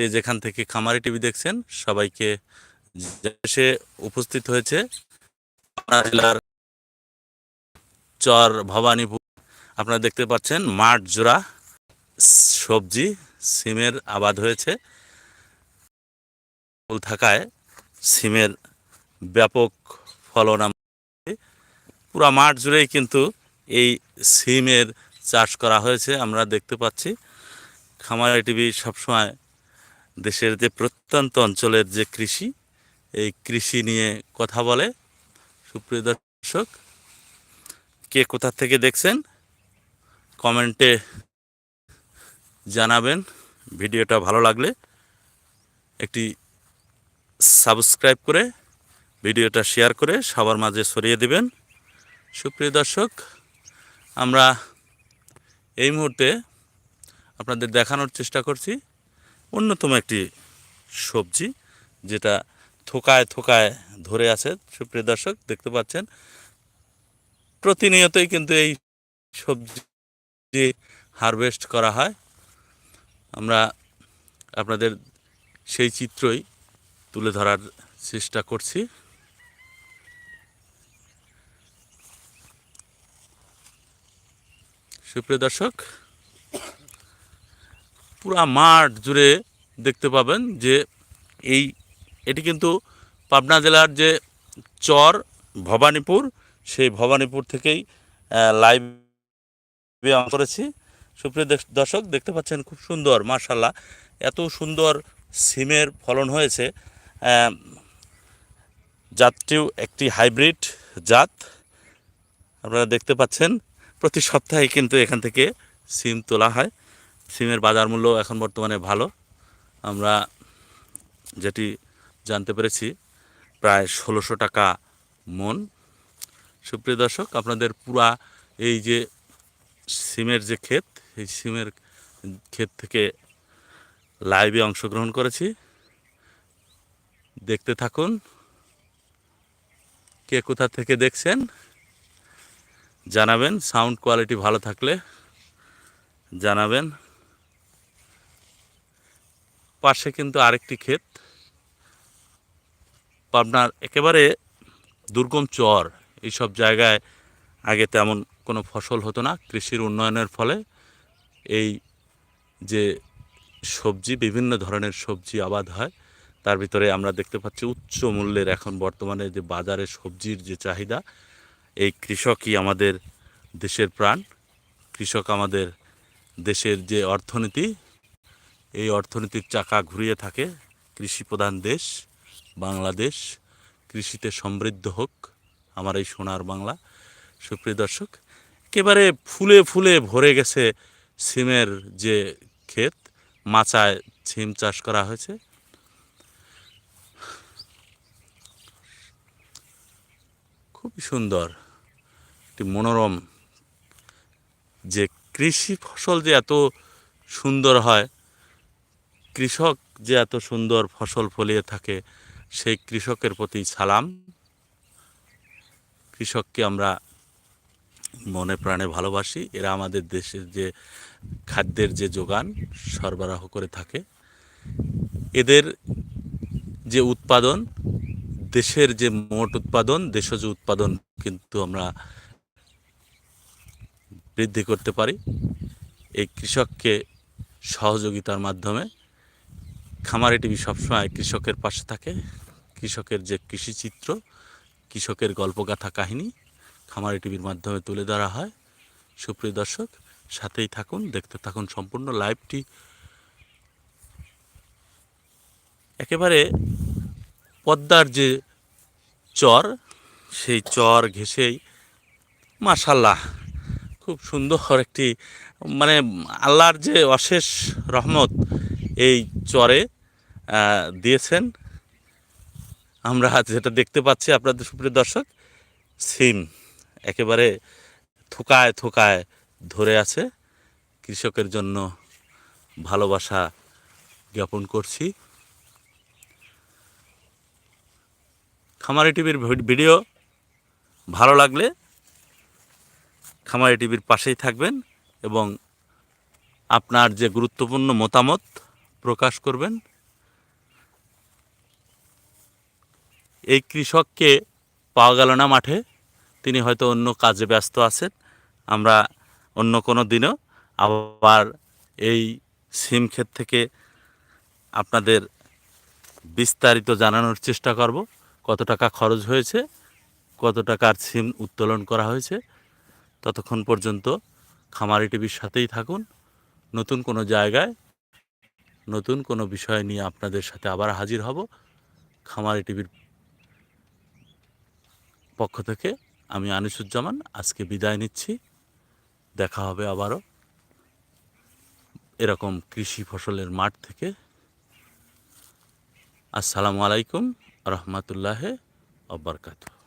যে যেখান থেকে খামারি টিভি দেখছেন, সবাইকে এসে উপস্থিত হয়েছে জেলার চর ভবানীপুর। আপনারা দেখতে পাচ্ছেন মাঠ জোড়া সবজি, সিমের আবাদ হয়েছে। থাকায় সিমের ব্যাপক ফলন পুরা মাঠ জুড়েই কিন্তু এই সিমের চাষ করা হয়েছে। আমরা দেখতে পাচ্ছি, খামারি টিভি সবসময় দেশের যে প্রত্যন্ত অঞ্চলের যে কৃষি, এই কৃষি নিয়ে কথা বলে। সুপ্রিয় দর্শক, কে কোথা থেকে দেখছেন, কমেন্টে জানাবেন। ভিডিওটা ভালো লাগলে একটি সাবস্ক্রাইব করে, ভিডিওটা শেয়ার করে সবার মাঝে ছড়িয়ে দিবেন। সুপ্রিয় দর্শক, আমরা এই মুহূর্তে আপনাদের দেখানোর চেষ্টা করছি। অন্যতম একটি সবজি যেটা থোকায় থোকায় ধরে আছে। সুপ্রিয় দর্শক, দেখতে পাচ্ছেন, প্রতিনিয়তই কিন্তু এই সবজি হারভেস্ট করা হয়। আমরা আপনাদের সেই চিত্রই তুলে ধরার চেষ্টা করছি। সুপ্রিয় দর্শক পুরা মাঠ জুড়ে দেখতে পাবেন যে এই, এটি কিন্তু পাবনা জেলার যে চর ভবানীপুর, সেই ভবানীপুর থেকেই লাইভে করেছি। সুপ্রিয় দর্শক, দেখতে পাচ্ছেন খুব সুন্দর মার্শাল্লাহ এত সুন্দর সিমের ফলন হয়েছে। জাতটিও একটি হাইব্রিড জাত। আপনারা দেখতে পাচ্ছেন, প্রতি সপ্তাহে কিন্তু এখান থেকে সিম তোলা হয়। সিমের বাজার মূল্য এখন বর্তমানে ভালো। আমরা যেটি জানতে পেরেছি, প্রায় ষোলোশো টাকা মন। সুপ্রিয় দর্শক, আপনাদের পুরা এই যে সিমের যে ক্ষেত, এই সিমের ক্ষেত থেকে লাইভে অংশগ্রহণ করেছি। দেখতে থাকুন, কে কোথা থেকে দেখছেন? জানাবেন, সাউন্ড কোয়ালিটি ভালো থাকলে জানাবেন। পাশে কিন্তু আরেকটি ক্ষেত। পাবনার একেবারে দুর্গম চর, এইসব জায়গায় আগে তেমন কোনো ফসল হতো না। কৃষির উন্নয়নের ফলে এই যে সবজি, বিভিন্ন ধরনের সবজি আবাদ হয়, তার ভিতরে আমরা দেখতে পাচ্ছি উচ্চ মূল্যের এখন বর্তমানে যে বাজারে সবজির যে চাহিদা, এই কৃষকই আমাদের দেশের প্রাণ। কৃষক আমাদের দেশের যে অর্থনীতি এই অর্থনীতির চাকা ঘুরিয়ে থাকে। কৃষি প্রধান দেশ, বাংলাদেশ, কৃষিতে সমৃদ্ধ হোক, আমার এই সোনার বাংলা। সুপ্রিয় দর্শক, একেবারে ফুলে ফুলে ভরে গেছে সিমের যে ক্ষেত, মাচায় সিম চাষ করা হয়েছে। খুবই সুন্দর, একটি মনোরম যে কৃষি ফসল যে এত সুন্দর হয় কৃষক যে এত সুন্দর ফসল ফলিয়ে থাকে, সেই কৃষকের প্রতি সালাম। কৃষককে আমরা মনে প্রাণে ভালোবাসি। এরা আমাদের দেশের যে খাদ্যের যে যোগান, সরবরাহ করে থাকে। এদের যে উৎপাদন, দেশের যে মোট উৎপাদন, দেশজ উৎপাদন কিন্তু আমরা বৃদ্ধি করতে পারি। এই কৃষককে সহযোগিতার মাধ্যমে খামারি টিভি সবসময় কৃষকের পাশে থাকে। কৃষকের যে কৃষিচিত্র, কৃষকের গল্পগাথা কাহিনী খামারি টিভির মাধ্যমে তুলে ধরা হয়। সুপ্রিয় দর্শক, সাথেই থাকুন, দেখতে থাকুন সম্পূর্ণ লাইভটি। একেবারে পদ্মার যে চর, সেই চর ঘেঁষেই মাশাল্লাহ খুব সুন্দর একটি মানে আল্লাহর যে অশেষ রহমত, এই চরে দিয়েছেন। আমরা যেটা দেখতে পাচ্ছি আপনাদের সুপ্রিয় দর্শক, সিম একেবারে থোকায় থোকায় ধরে আছে। কৃষকের জন্য ভালোবাসা জ্ঞাপন করছি। খামারি টিভির ভিডিও ভালো লাগলে খামারি টিভির পাশেই থাকবেন এবং আপনার যে গুরুত্বপূর্ণ মতামত প্রকাশ করবেন। এই কৃষককে পাওয়া গেল না মাঠে। তিনি হয়তো অন্য কাজে ব্যস্ত আছেন। আমরা অন্য কোনো দিনও আবার এই সিম ক্ষেত থেকে আপনাদের বিস্তারিত জানানোর চেষ্টা করব। কত টাকা খরচ হয়েছে, কত টাকার সিম উত্তোলন করা হয়েছে, ততক্ষণ পর্যন্ত খামারি টিভির সাথেই থাকুন। নতুন কোনো জায়গায়, নতুন কোনো বিষয় নিয়ে আপনাদের সাথে আবার হাজির হব। খামারি টিভির পক্ষ থেকে আমি আনিসুজ্জামান আজকে বিদায় নিচ্ছি। দেখা হবে আবারও। এরকম কৃষি ফসলের মাঠ থেকে। আসসালামু আলাইকুম রহমতুল্লাহ অবরকাতু